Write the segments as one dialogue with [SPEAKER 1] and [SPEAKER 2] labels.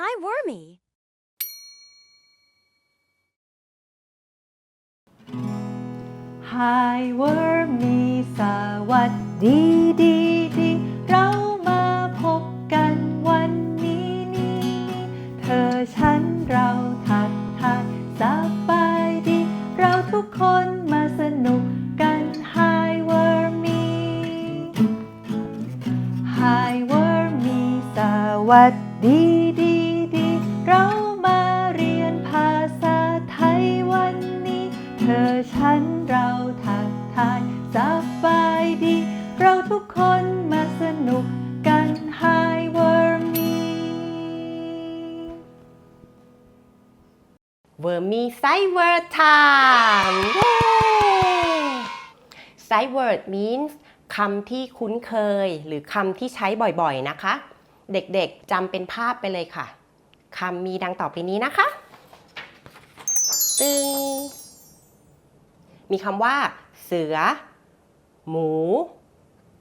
[SPEAKER 1] Hi, Wormy.
[SPEAKER 2] Hi Worm มีสวัสดีดีดี เรามาพบกันวันนี้นี้นี้เธอฉันเราทักทายสบายดี เราทุกคนมาสนุกกัน Hi Wormy Hi Wormy สวัสดีดี เรามาเรียนภาษาไทยวันนี้ เธอฉันเราทักทายสบายดี เราทุกคนมาสนุกกัน Hi Wormy
[SPEAKER 3] เวอร์มีไซเวิร์ด time เย้ sight word means คำที่คุ้นเคย หรือคำที่ใช้บ่อยๆนะคะ เด็กๆจำเป็นภาพไปเลยค่ะ คำมีดังต่อไปนี้นะคะ ตึง มีคำว่า เสือ หมู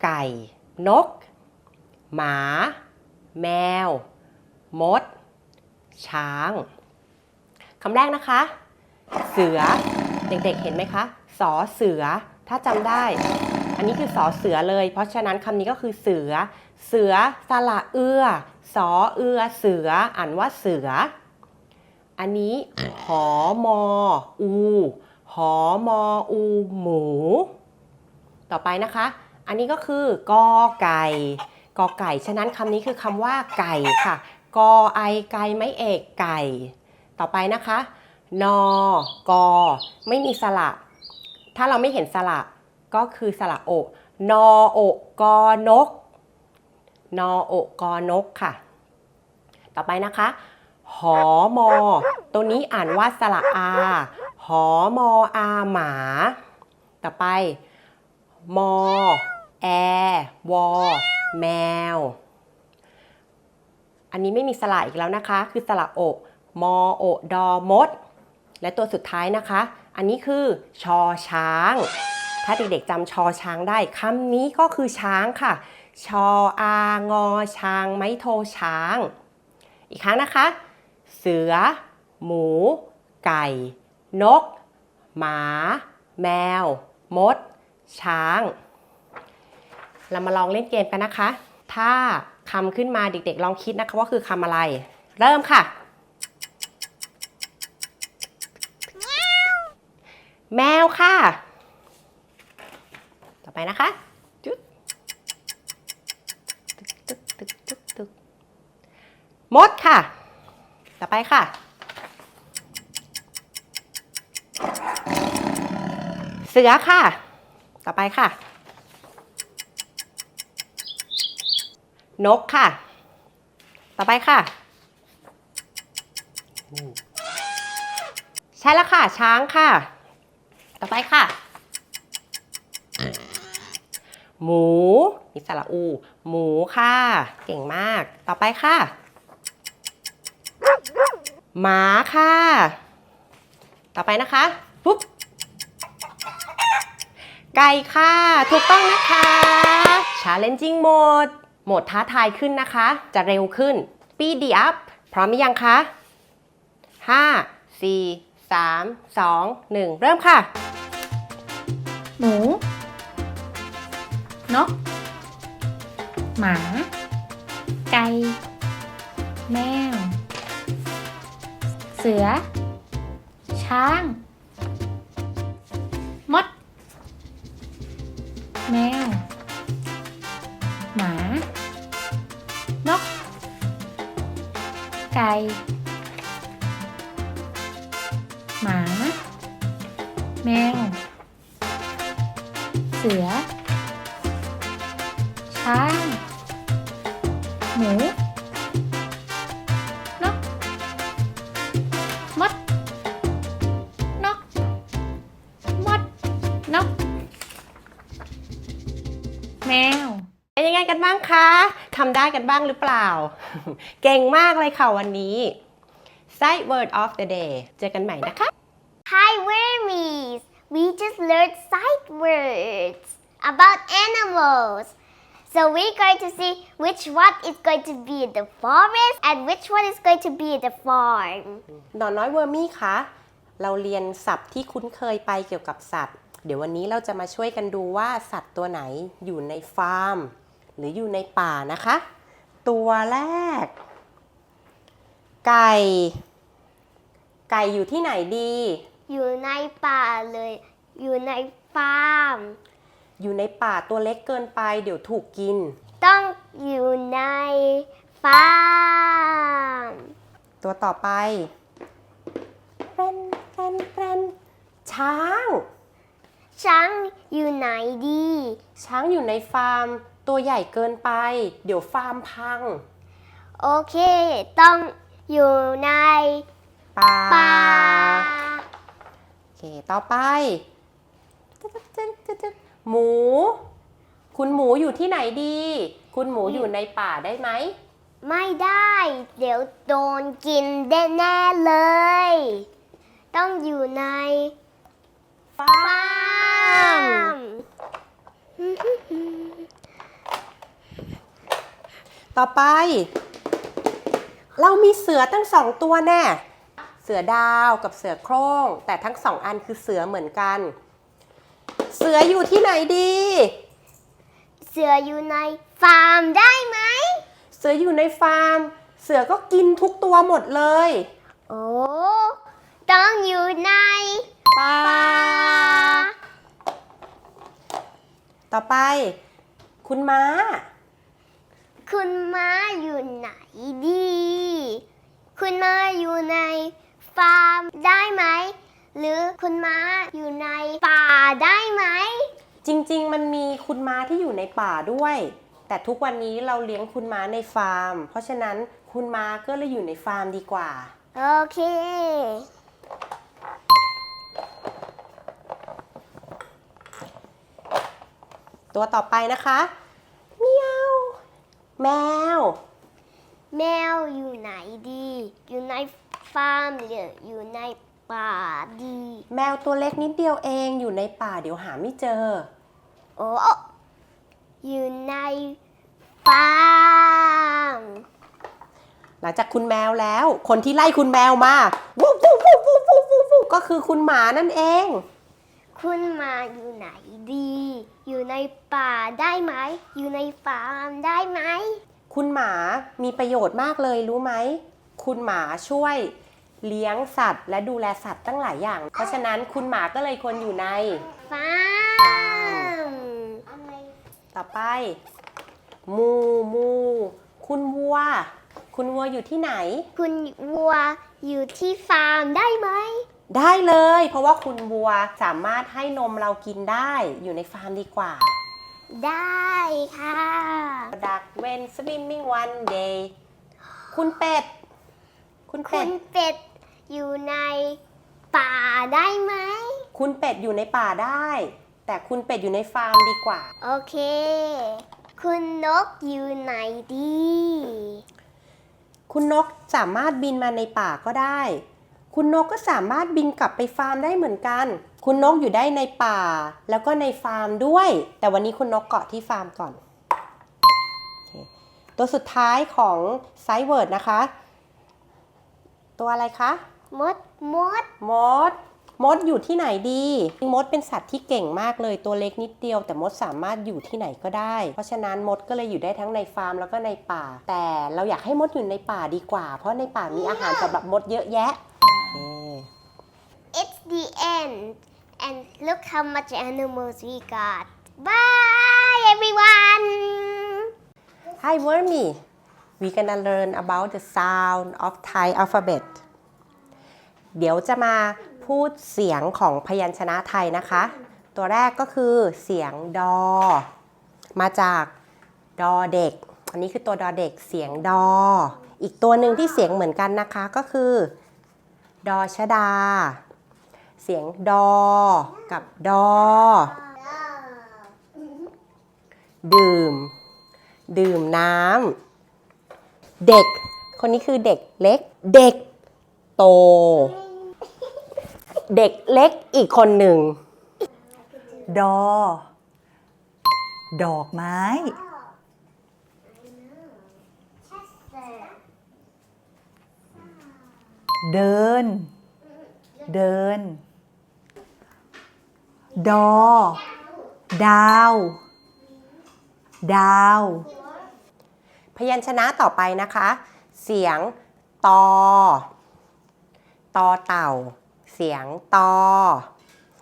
[SPEAKER 3] ไก่ นก หมา แมว มด ช้างคำแรกนะคะ เสือ เด็กๆเห็นไหมคะสอเสือ ถ้าจำได้ อันนี้คือสอเสือเลย เพราะฉะนั้นคำนี้ก็คือเสือ เสือสระเอื้อ สอเอือเสืออ่านว่าเสือ อันนี้หอมออูหอมออูหมู ต่อไปนะคะ อันนี้ก็คือกอไก่กอไก่ ฉะนั้นคำนี้คือคำว่าไก่ค่ะ กอไอไก่ไม่เอกไก่ ต่อไปนะคะ นอกอไม่มีสระ ถ้าเราไม่เห็นสระก็คือสระโอนอโอกกอนก นอโอกอนกค่ะ ต่อไปนะคะ หอมอ ตัวนี้อ่านว่าสระอา หอมออาหมา ต่อไป มอ แอ วอ แมว อันนี้ไม่มีสระอีกแล้วนะคะ คือสระโอะมอโอดอมด และตัวสุดท้ายนะคะ อันนี้คือชอช้าง ถ้าเด็กๆจำชอช้างได้คำนี้ก็คือช้างค่ะ ชออางอช้าง ไม้โทช้าง อีกครั้งนะคะ เสือ หมู ไก่ นก หมา แมว มด ช้าง เรามาลองเล่นเกมกันนะคะ ถ้าคำขึ้นมาเด็กๆ ลองคิดนะคะว่าคือคำอะไร เริ่มค่ะ แมวค่ะ ต่อไปนะคะ มดค่ะ ต่อไปค่ะ เสือค่ะ ต่อไปค่ะ นกค่ะ ต่อไปค่ะ ใช่แล้วค่ะ ช้างค่ะ ต่อไปค่ะ หมูมีสระอู หมูค่ะ เก่งมาก ต่อไปค่ะ หมาค่ะ ต่อไปนะคะปุ๊บไก่ค่ะ ถูกต้องนะคะ challenging mode โหมดท้าทายขึ้นนะคะ จะเร็วขึ้น speed up พร้อมหรือยังคะ5 4 3 2 1เริ่มค่ะ
[SPEAKER 4] หมูนกหมา ไก่ แมว สือ ช้าง มด แมว หมา นก ไก่ แมว
[SPEAKER 3] เป็นยังไงกันบ้างคะทำได้กันบ้างหรือเปล่า เก่งมากเลยค่ะวันนี้ Sight word of the day เจอกันใหม่นะคะ
[SPEAKER 5] Hi, Wormies! We just learned sight words about animals.
[SPEAKER 1] So we're going to see which one is going to be in the forest and which one is going to be in the farm.
[SPEAKER 3] หนอนน้อยเวอร์มี่คะเราเรียนศัพท์ที่คุ้นเคยไปเกี่ยวกับสัตว์ เดี๋ยววันนี้เราจะมาช่วยกันดูว่าสัตว์ตัวไหนอยู่ในฟาร์ม หรืออยู่ในป่านะคะ ตัวแรก ไก่ ไก่อยู่ที่ไหนดี
[SPEAKER 1] อยู่ในป่าเลย อยู่ในฟาร์ม
[SPEAKER 3] อยู่ในป่าตัวเล็กเกินไป เดี๋ยวถูกกิน
[SPEAKER 1] ต้องอยู่ในฟาร์ม
[SPEAKER 3] ตัวต่อไปแปรนแปรนแปรนช้าง
[SPEAKER 1] ช้างอยู่ไหนดี
[SPEAKER 3] ช้างอยู่ในฟาร์ม ตัวใหญ่เกินไป เดี๋ยวฟาร์มพัง
[SPEAKER 1] โอเค ต้องอยู่ใน
[SPEAKER 3] ป่า
[SPEAKER 1] ป่า
[SPEAKER 3] โอเค ต่อไป หมู คุณหมูอยู่ที่ไหนดี คุณหมูอยู่ในป่าได้ไหม
[SPEAKER 1] ไม่ได้ เดี๋ยวโดนกินแน่ๆเลย ต้องอยู่ใน
[SPEAKER 3] ฟา
[SPEAKER 1] ฟา
[SPEAKER 3] ร์ม
[SPEAKER 1] ร์ม
[SPEAKER 3] ต่อไป เรามีเสือตั้งสองตัวแน่ เสือดาวกับเสือโคร่ง แต่ทั้งสองอันคือเสือเหมือนกัน เสืออยู่ที่ไหนดี
[SPEAKER 1] เสืออยู่ในฟาร์มได้ไหม
[SPEAKER 3] เสืออยู่ในฟาร์ม เสือก็กินทุกตัวหมดเลย
[SPEAKER 1] โอ้ต้องอยู่ใน
[SPEAKER 3] ป่า
[SPEAKER 1] ป่า
[SPEAKER 3] ต่อไป คุณม้า
[SPEAKER 1] คุณม้าอยู่ไหนดี คุณม้าอยู่ในฟาร์มได้ไหม หรือคุณม้าอยู่ในป่าได้ไหม
[SPEAKER 3] จริงๆ มันมีคุณม้าที่อยู่ในป่าด้วย แต่ทุกวันนี้เราเลี้ยงคุณม้าในฟาร์ม เพราะฉะนั้นคุณม้าก็เลยอยู่ในฟาร์มดีกว่า
[SPEAKER 1] โอเค
[SPEAKER 3] ตัวต่อไปนะคะเมียว แมว
[SPEAKER 1] แมวอยู่ไหนดี อยู่ในฟาร์มหรืออยู่ในป่าดี
[SPEAKER 3] แมวตัวเล็กนิดเดียวเองอยู่ในป่าเดี๋ยวหาไม่เจอ
[SPEAKER 1] โอ้อยู่ในฟาร์ม
[SPEAKER 3] หลังจากคุณแมวแล้ว คนที่ไล่คุณแมวมาวู้วู้วู้วู้วู้วู้วู้ก็คือคุณหมานั่นเอง
[SPEAKER 1] คุณมาอยู่ไหนดี อยู่ในป่าได้ไหม อยู่ในฟาร์มได้ไหม
[SPEAKER 3] คุณหมามีประโยชน์มากเลยรู้ไหม คุณหมาช่วยเลี้ยงสัตว์ และดูแลสัตว์ตั้งหลายอย่าง เพราะฉะนั้นคุณหมาก็เลยควรอยู่ใน
[SPEAKER 1] ฟาร์ม
[SPEAKER 3] ต่อไป มูมู คุณวัว คุณวัวอยู่ที่ไหน
[SPEAKER 1] คุณวัวอยู่ที่ฟาร์มได้ไหม
[SPEAKER 3] ได้เลย เพราะว่าคุณวัวสามารถให้นมเรากินได้อยู่ในฟาร์มดีกว่า
[SPEAKER 1] ได้ค่ะ
[SPEAKER 3] ดักเวน swimming one day คุณเป็ด คุณ
[SPEAKER 1] คุ
[SPEAKER 3] เป็ด
[SPEAKER 1] ณเป็ดอยู่ในป่าได้ไหม
[SPEAKER 3] คุณเป็ดอยู่ในป่าได้ แต่คุณเป็ดอยู่ในฟาร์มดีกว่า
[SPEAKER 1] โอเค คุณนกอยู่ไหนดี
[SPEAKER 3] คุณนกสามารถบินมาในป่าก็ได้ คุณนกก็สามารถบินกลับไปฟาร์มได้เหมือนกัน คุณนกอยู่ได้ในป่า แล้วก็ในฟาร์มด้วย แต่วันนี้คุณนกเกาะที่ฟาร์มก่อนโอเคตัวสุดท้ายของไซเวิร์ดนะคะ ตัวอะไรคะ
[SPEAKER 1] มด มด
[SPEAKER 3] มด มดอยู่ที่ไหนดี มดเป็นสัตว์ที่เก่งมากเลย ตัวเล็กนิดเดียว แต่มดสามารถอยู่ที่ไหนก็ได้ เพราะฉะนั้นมดก็เลยอยู่ได้ทั้งในฟาร์มแล้วก็ในป่า แต่เราอยากให้มดอยู่ในป่าดีกว่า เพราะในป่ามีอาหารสำหรับมดเยอะแยะโอเค
[SPEAKER 1] It's the end and look how much animals we got Bye everyone
[SPEAKER 3] Hi Wormy we gonna learn about the sound of Thai alphabet เดี๋ยวจะมาพูดเสียงของพยัญชนะไทยนะคะ ตัวแรกก็คือเสียงดอ มาจากดอเด็ก อันนี้คือตัวดอเด็กเสียงดอ อีกตัวหนึ่งที่เสียงเหมือนกันนะคะก็คือ ดอชดา เสียงดอ กับดอ ดื่ม ดื่มน้ำ เด็ก คนนี้คือเด็กเล็ก เด็กโต เด็กเล็กอีกคนหนึ่ง
[SPEAKER 2] ดอ ดอกไม้ เดิน เดิน ดอ ดาว ดาว
[SPEAKER 3] พยัญชนะต่อไปนะคะ เสียงตอ ตอเต่า เสียงตอ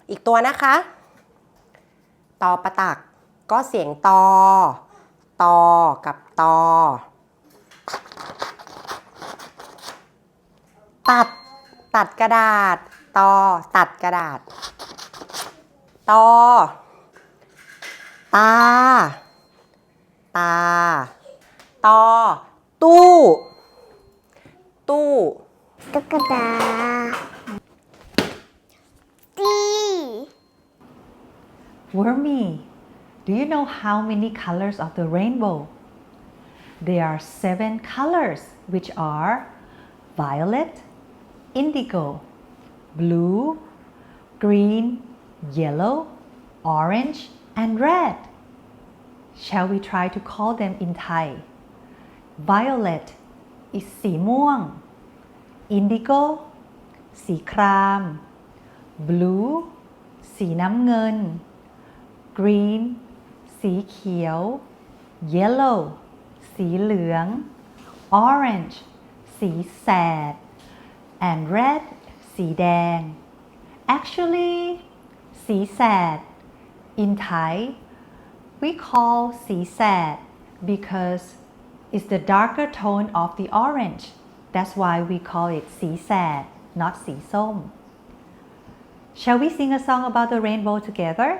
[SPEAKER 3] อีกตัวนะคะ ตอประตัก ก็เสียงตอ ตอ กับตอ ตัด ตัดกระดาษ ตอ ตัดกระดาษ ตอ ตา ตา ตอ ตู้ ตู้
[SPEAKER 1] ตุ๊กตาตี
[SPEAKER 2] Wormy do you know how many colors of the rainbow there are seven colors which are violet indigo blue green yellow orange and red shall we try to call them in Thai violet is สีม่วง indigo สีคราม blue สีน้ำเงิน green สีเขียว yellow สีเหลือง orange สีแสด and red สีแดง actually สีแสด in Thai we call สีแสด because it's the darker tone of the orange that's why we call it สีแสด not สีส้ม Shall we sing a song about the rainbow together?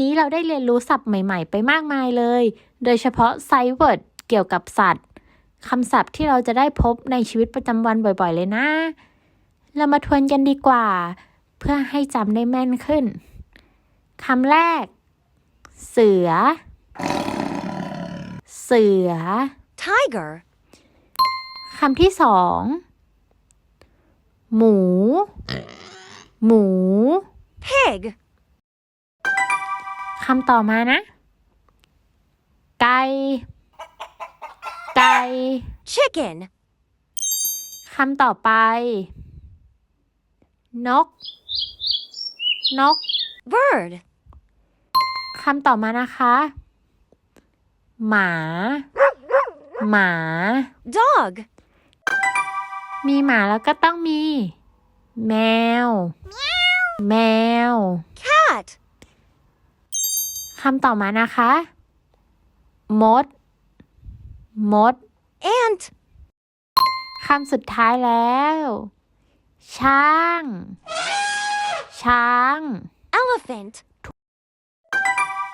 [SPEAKER 2] นนี้เรา
[SPEAKER 4] ได้เรียนรู้ศัพท์ใหม่ ๆ ไปมากมายเลย โดยเฉพาะไซเวิร์ดเกี่ยวกับสัตว์คำศัพท์ที่เราจะได้พบในชีวิตประจำวันบ่อยๆ เลยนะ เรามาทวนกันดีกว่า เพื่อให้จำได้แม่นขึ้นคำแรก เสือ เสือ
[SPEAKER 5] Tiger.
[SPEAKER 4] คำที่สอง หมู หมู
[SPEAKER 5] Pig.
[SPEAKER 4] คำต่อมานะ ไก่ ไก่
[SPEAKER 5] Chicken.
[SPEAKER 4] คำต่อไป นก นก
[SPEAKER 5] Bird.
[SPEAKER 4] คำต่อมานะคะ หมา หมา
[SPEAKER 5] Dog.
[SPEAKER 4] มีหมาแล้วก็ต้องมี แมว แมว
[SPEAKER 5] Cat.
[SPEAKER 4] คำต่อมานะคะ มด มด
[SPEAKER 5] Ant.
[SPEAKER 4] คำสุดท้ายแล้ว ช้าง ช้าง
[SPEAKER 5] Elephant.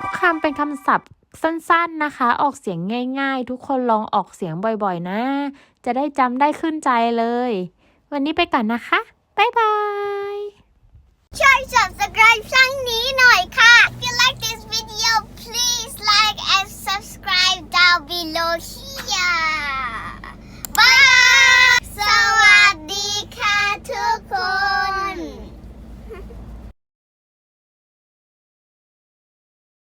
[SPEAKER 4] ทุกคำเป็นคำศัพท์สั้นๆนะคะ ออกเสียงง่ายๆ ทุกคนลองออกเสียงบ่อยๆ นะ จะได้จำได้ขึ้นใจเลย วันนี้ไปก่อนนะคะ บ๊ายบาย
[SPEAKER 1] ช่วย subscribe ช่องนี้หน่อยค่ะ below here. Bye! Bye. So,